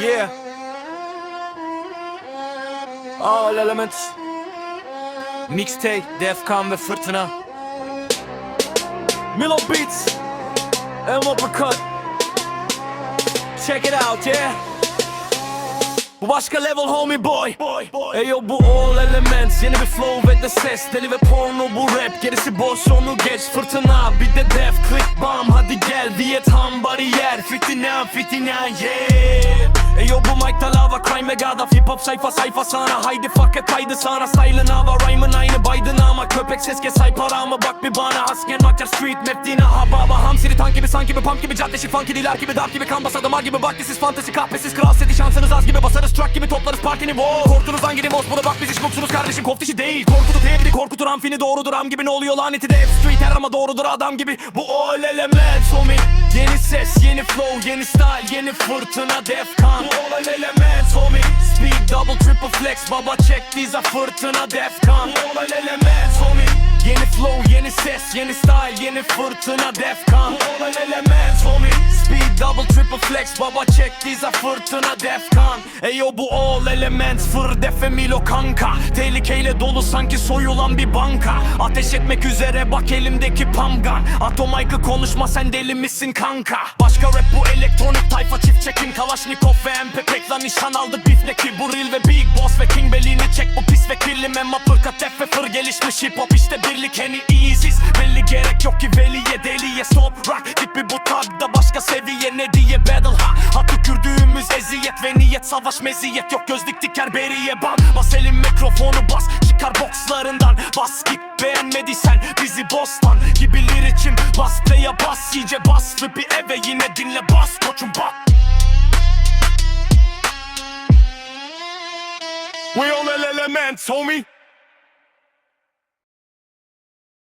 Yeah. All elements. Mixtape, Defkan ve Fırtına. Milo Beats. And Uppercut. Check it out, yeah. Bu başka level homie boy. Eyo bu all elements Yeni bir flow ve de ses Deli ve porno bu rap Gerisi boş onu geç Fırtına bir de def Click bomb hadi gel Vietnam bariyer Fitina fitina yeah ve gadaf Hip hop sayfa sayfa sana. Haydi fuck et haydi sana. Style'ın hava rhyme'ın aynı Biden ama. Köpek ses kes say paramı Bak bir bana. Asken Macar street map dina hababa. Hamsiri tank gibi sanki bir pump gibi Cadde şif funky diler gibi Dark gibi kan basa damar gibi. Bak this is fantasy kahpesiz kral seti Şansınız az gibi. Basarız truck gibi Toplarız partini wow. Korktunuz hangi limos? Buna bak biz hiç mutsunuz kardeşim Koftişi değil. Korkutu tebrik korkutur amfini doğrudur. Am gibi Ne oluyor laneti de? Hep street her ama doğrudur adam gibi. Bu all elements homie. Yeni ses yeni flow yeni style yeni fırtına defkan Bu all elements homie. Speed double triple flex baba check these fırtına defkan Bu all elements homie. Yeni flow, yeni ses, yeni style, yeni fırtına defkan Bu all double triple flex baba a fırtına defkan. Eyo bu all elements fır defe milo kanka. Tehlikeyle dolu sanki soyulan bir banka. Ateş etmek üzere bak elimdeki pamgan Atomike'ı konuşma sen deli misin kanka? Başka rap bu elektronik tayfa çift çekin Kalaşnikov ve MP lan nişan aldı bifleki Bu real ve big boss ve king belini çek bu pis ve kirli Memma pırka tef ve fır gelişmiş hip hop işte birlik en iyisiz Belli gerek yok ki veliye deliye stop rock Tipi bu tagda battle ha Ha tükürdüğümüz eziyet ve niyet savaş meziyet. Yok gözlük diker beriye bam Bas elin mikrofonu bas. Çıkar bokslarından. Bas git beğenmediysen bizi bostan. Gibiler için bas play'a bas. İyice bas Ve bir eve yine dinle bas koçum bak. We all elements homie